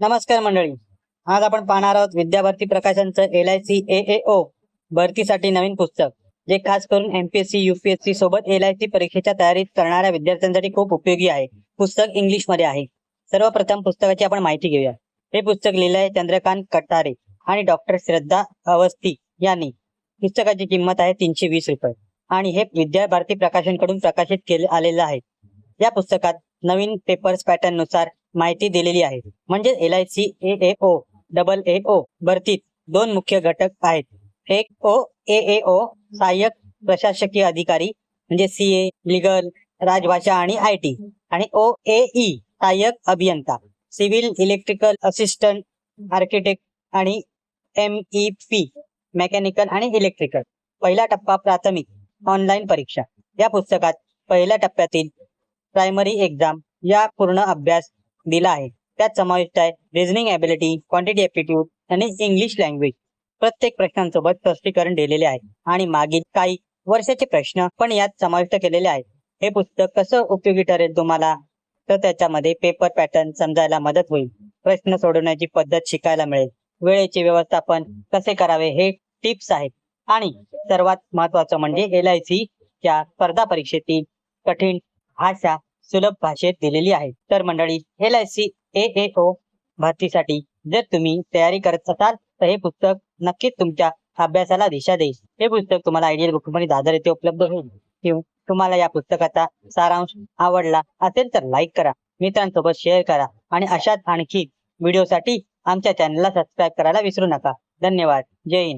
नमस्कार मंडळी. आज आपण पाहणार आहोत Vidyabharati प्रकाशनचं L I C A A O भरतीसाठी नवीन पुस्तक जे खास करून एमपीएससी युपीएससी सोबत एल आय सी परीक्षेच्या तयारीत करणाऱ्या विद्यार्थ्यांसाठी खूप उपयोगी आहे. पुस्तक इंग्लिशमध्ये आहे. सर्वप्रथम पुस्तकाची आपण माहिती घेऊया. हे पुस्तक लिहिलं आहे चंद्रकांत कटारे आणि डॉक्टर श्रद्धा अवस्थी यांनी. पुस्तकाची किंमत आहे तीनशे वीस रुपये आणि हे विद्याभारती प्रकाशनकडून प्रकाशित केले आलेलं आहे. या पुस्तकात नवीन पेपर्स पॅटर्ननुसार माहिती दिलेली आहे. म्हणजे L I C A A O double A O भरतीत दोन मुख्य घटक आहेत. एक ओ ए ए ओ सहाय्यक प्रशासकीय अधिकारी म्हणजे सी ए लिगल राजभाषा आणि आय टी आणि ओ ए ई सहाय्यक अभियंता. सिव्हिल इलेक्ट्रिकल असिस्टंट आर्किटेक्ट आणि एम ई पी मेकॅनिकल आणि इलेक्ट्रिकल पहिला टप्पा प्राथमिक ऑनलाईन परीक्षा. या पुस्तकात पहिल्या टप्प्यातील प्रायमरी एक्झाम या पूर्ण अभ्यास दिला आहे. त्यात समाविष्ट आहे रिझनिंग ॲबिलिटी क्वांटिटी ॲप्टिट्यूड आणि इंग्लिश लँग्वेज प्रत्येक प्रश्नांसोबत स्पष्टीकरण दिलेले आहे. आणि मागील काही वर्षाचे प्रश्न पण यात समाविष्ट केलेले आहेत. हे पुस्तक कसं उपयोगी ठरेल तुम्हाला? तर त्याच्यामध्ये पेपर पॅटर्न समजायला मदत होईल. प्रश्न सोडवण्याची पद्धत शिकायला मिळेल. वेळेचे व्यवस्थापन कसे करावे हे टिप्स आहेत. आणि सर्वात महत्वाचं म्हणजे एल आय सी च्या स्पर्धा परीक्षेतील कठीण भाषा सुलभ भाषेत दिलेली आहे. तर मंडळी L I C A A O भरतीसाठी जर तुम्ही तयारी करत असाल तर हे पुस्तक नक्कीच तुमच्या अभ्यासाला दिशा देईल. हे पुस्तक तुम्हाला आयडियल बुकमध्ये कंपनी दादर येथे उपलब्ध होईल. किंवा तुम्हाला या पुस्तकाचा सारांश आवडला असेल तर लाईक करा मित्रांसोबत शेअर करा आणि अशाच आणखी व्हिडिओसाठी आमच्या चॅनलला सबस्क्राईब करायला विसरू नका. धन्यवाद. जय हिंद.